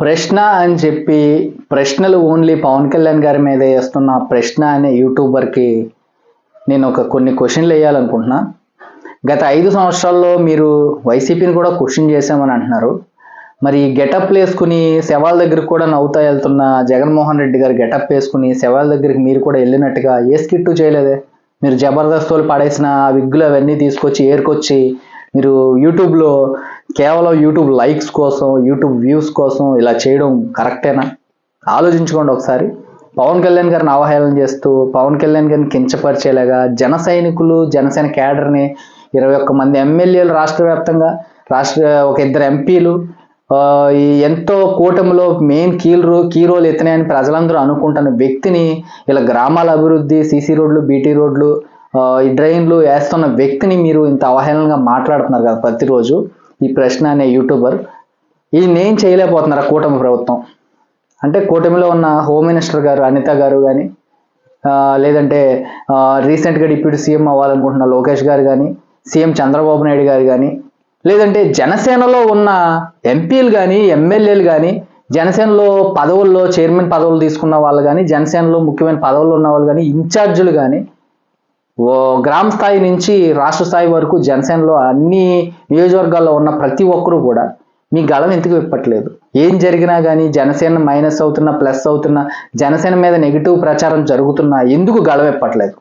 ప్రశ్న అని చెప్పి ప్రశ్నలు ఓన్లీ పవన్ కళ్యాణ్ గారి మీద వేస్తున్న ప్రశ్న అనే యూట్యూబర్కి నేను ఒక కొన్ని క్వశ్చన్లు వేయాలనుకుంటున్నా. గత ఐదు సంవత్సరాల్లో మీరు వైసీపీని కూడా క్వశ్చన్ చేశామని అంటున్నారు. మరి గెటప్ వేసుకుని శవాల దగ్గరికి కూడా నవ్వుతా వెళ్తున్న జగన్మోహన్ రెడ్డి గారు గెటప్ వేసుకుని శవాల దగ్గరికి మీరు కూడా వెళ్ళినట్టుగా ఏ స్కిట్టు చేయలేదే? మీరు జబర్దస్త్ వాళ్ళు పడేసిన ఆ విగ్గులు అవన్నీ తీసుకొచ్చి ఏరుకొచ్చి మీరు యూట్యూబ్లో కేవలం యూట్యూబ్ లైక్స్ కోసం యూట్యూబ్ వ్యూస్ కోసం ఇలా చేయడం కరెక్టేనా? ఆలోచించుకోండి ఒకసారి. పవన్ కళ్యాణ్ గారిని అవహేళన చేస్తూ పవన్ కళ్యాణ్ గారిని కించపరిచేలాగా జన సైనికులు జనసేన క్యాడర్ని ఇరవై ఒక్క మంది ఎమ్మెల్యేలు రాష్ట్ర వ్యాప్తంగా రాష్ట్ర ఒక ఇద్దరు ఎంపీలు ఈ ఎంతో కూటమిలో మెయిన్ కీల్ రో కీ రోల్ ఎత్తినాయని ప్రజలందరూ అనుకుంటున్న వ్యక్తిని ఇలా గ్రామాల అభివృద్ధి సీసీ రోడ్లు బీటీ రోడ్లు ఈ డ్రైన్లు వేస్తున్న వ్యక్తిని మీరు ఇంత అవహేళనగా మాట్లాడుతున్నారు కదా ప్రతిరోజు. ఈ ప్రశ్న అనే యూట్యూబర్ ఇది నేను చేయలేకపోతున్నారు ఆ కూటమి ప్రభుత్వం? అంటే కూటమిలో ఉన్న హోమ్ మినిస్టర్ గారు అనిత గారు కానీ లేదంటే రీసెంట్గా డిప్యూటీ సీఎం అవ్వాలనుకుంటున్న లోకేష్ గారు కానీ సీఎం చంద్రబాబు నాయుడు గారు కానీ లేదంటే జనసేనలో ఉన్న ఎంపీలు కానీ ఎమ్మెల్యేలు కానీ జనసేనలో పదవుల్లో చైర్మన్ పదవులు తీసుకున్న వాళ్ళు కానీ జనసేనలో ముఖ్యమైన పదవులు ఉన్న వాళ్ళు కానీ ఇన్ఛార్జీలు కానీ ఓ గ్రామ స్థాయి నుంచి రాష్ట్ర స్థాయి వరకు జనసేనలో అన్ని నియోజకవర్గాల్లో ఉన్న ప్రతి ఒక్కరూ కూడా మీ గళం ఎందుకు విప్పట్లేదు? ఏం జరిగినా కానీ జనసేన మైనస్ అవుతున్నా ప్లస్ అవుతున్నా జనసేన మీద నెగిటివ్ ప్రచారం జరుగుతున్నా ఎందుకు గళం విప్పట్లేదు?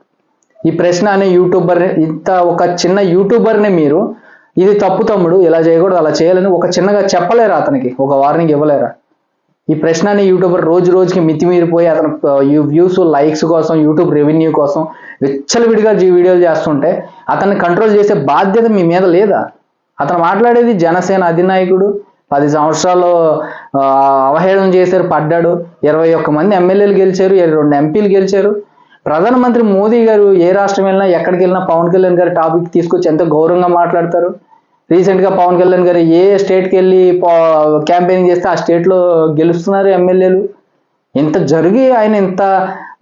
ఈ ప్రశ్న అనే యూట్యూబర్ ఇంత ఒక చిన్న యూట్యూబర్ని మీరు ఇది తప్పు తమ్ముడు ఇలా చేయకూడదు అలా చేయాలని ఒక చిన్నగా చెప్పలేరా అతనికి? ఒక వార్నింగ్ ఇవ్వలేరా? ఈ ప్రశ్న అనే యూట్యూబర్ రోజు రోజుకి మితిమీరిపోయి అతను వ్యూస్ లైక్స్ కోసం యూట్యూబ్ రెవెన్యూ కోసం విచ్చలవిడిగా వీడియోలు చేస్తుంటే అతన్ని కంట్రోల్ చేసే బాధ్యత మీ మీద లేదా? అతను మాట్లాడేది జనసేన అధినాయకుడు పది సంవత్సరాలు అవహేళన చేశారు పడ్డాడు ఇరవై ఒక్క మంది ఎమ్మెల్యేలు గెలిచారు ఇరవై రెండు ఎంపీలు గెలిచారు. ప్రధానమంత్రి మోదీ గారు ఏ రాష్ట్రం వెళ్ళినా ఎక్కడికి వెళ్ళినా పవన్ కళ్యాణ్ గారి టాపిక్ తీసుకొచ్చి ఎంతో గౌరవంగా మాట్లాడతారు? రీసెంట్గా పవన్ కళ్యాణ్ గారు ఏ స్టేట్కి వెళ్ళి క్యాంపెయినింగ్ చేస్తే ఆ స్టేట్లో గెలుస్తున్నారు ఎమ్మెల్యేలు? ఇంత జరిగి ఆయన ఇంత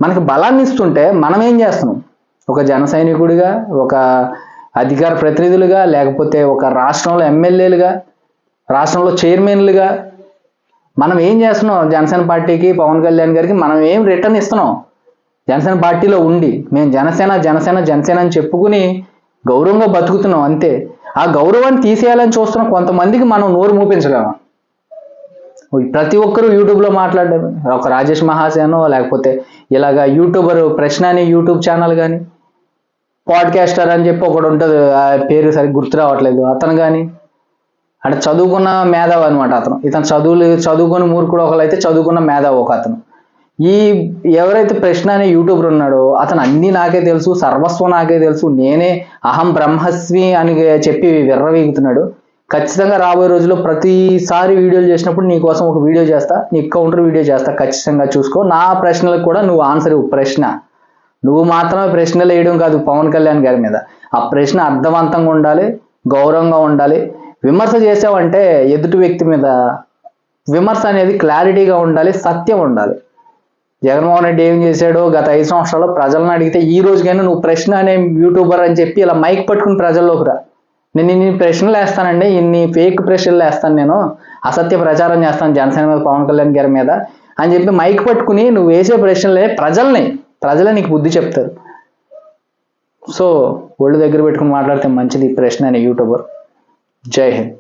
మనకి బలాన్ని ఇస్తుంటే మనం ఏం చేస్తున్నాం? ఒక జన సైనికుడిగా ఒక అధికార ప్రతినిధులుగా లేకపోతే ఒక రాష్ట్రంలో ఎమ్మెల్యేలుగా రాష్ట్రంలో చైర్మన్లుగా మనం ఏం చేస్తున్నాం? జనసేన పార్టీకి పవన్ కళ్యాణ్ గారికి మనం ఏం రిటర్న్ ఇస్తున్నాం? జనసేన పార్టీలో ఉండి మేము జనసేన జనసేన జనసేన అని చెప్పుకుని గౌరవంగా బతుకుతున్నాం అంతే. ఆ గౌరవాన్ని తీసేయాలని చూస్తున్న కొంతమందికి మనం నోరు మూపించలేము ప్రతి ఒక్కరూ యూట్యూబ్లో మాట్లాడారు ఒక రాజేష్ మహాసేనో లేకపోతే ఇలాగా యూట్యూబర్ ప్రశ్న అనే యూట్యూబ్ ఛానల్ కానీ పాడ్కాస్టర్ అని చెప్పి ఒకడు ఉంటుంది ఆ పేరు సరిగ్గా గుర్తు రావట్లేదు అతను కానీ అంటే చదువుకున్న మేధావి అనమాట అతను. ఇతను చదువులు చదువుకుని మూర్ఖుడు ఒకరు అయితే చదువుకున్న మేధావి ఒక అతను. ఈ ఎవరైతే ప్రశ్న అనే యూట్యూబర్ ఉన్నాడో అతను అన్నీ నాకే తెలుసు సర్వస్వం నాకే తెలుసు నేనే అహం బ్రహ్మస్వి అని చెప్పి విర్రవీగుతున్నాడు. ఖచ్చితంగా రాబోయే రోజుల్లో ప్రతిసారి వీడియోలు చేసినప్పుడు నీ కోసం ఒక వీడియో చేస్తా నీ కౌంటర్ వీడియో చేస్తా ఖచ్చితంగా చూసుకో. నా ప్రశ్నలకు కూడా నువ్వు ఆన్సర్ ఇవ్వు ప్రశ్న. నువ్వు మాత్రమే ప్రశ్నలు వేయడం కాదు పవన్ కళ్యాణ్ గారి మీద. ఆ ప్రశ్న అర్థవంతంగా ఉండాలి గౌరవంగా ఉండాలి. విమర్శ చేసావంటే ఎదుటి వ్యక్తి మీద విమర్శ అనేది క్లారిటీగా ఉండాలి సత్యం ఉండాలి. జగన్మోహన్ రెడ్డి ఏం చేశాడో? గత ఐదు సంవత్సరాల్లో ప్రజలను అడిగితే ఈ రోజుకైనా నువ్వు ప్రశ్న అనే యూట్యూబర్ అని చెప్పి ఇలా మైక్ పట్టుకుని ప్రజల్లోకి రా. నేను ఇన్ని ప్రశ్నలు వేస్తానండి ఇన్ని ఫేక్ ప్రశ్నలు వేస్తాను నేను అసత్య ప్రచారం చేస్తాను జనసేన మీద పవన్ కళ్యాణ్ గారి మీద అని చెప్పి మైక్ పట్టుకుని నువ్వు వేసే ప్రశ్నలే ప్రజల్ని ప్రజలే నీకు బుద్ధి చెప్తారు. సో ఒళ్ళు దగ్గర పెట్టుకుని మాట్లాడితే మంచిది ప్రశ్న అనే యూట్యూబర్. జై హింద్.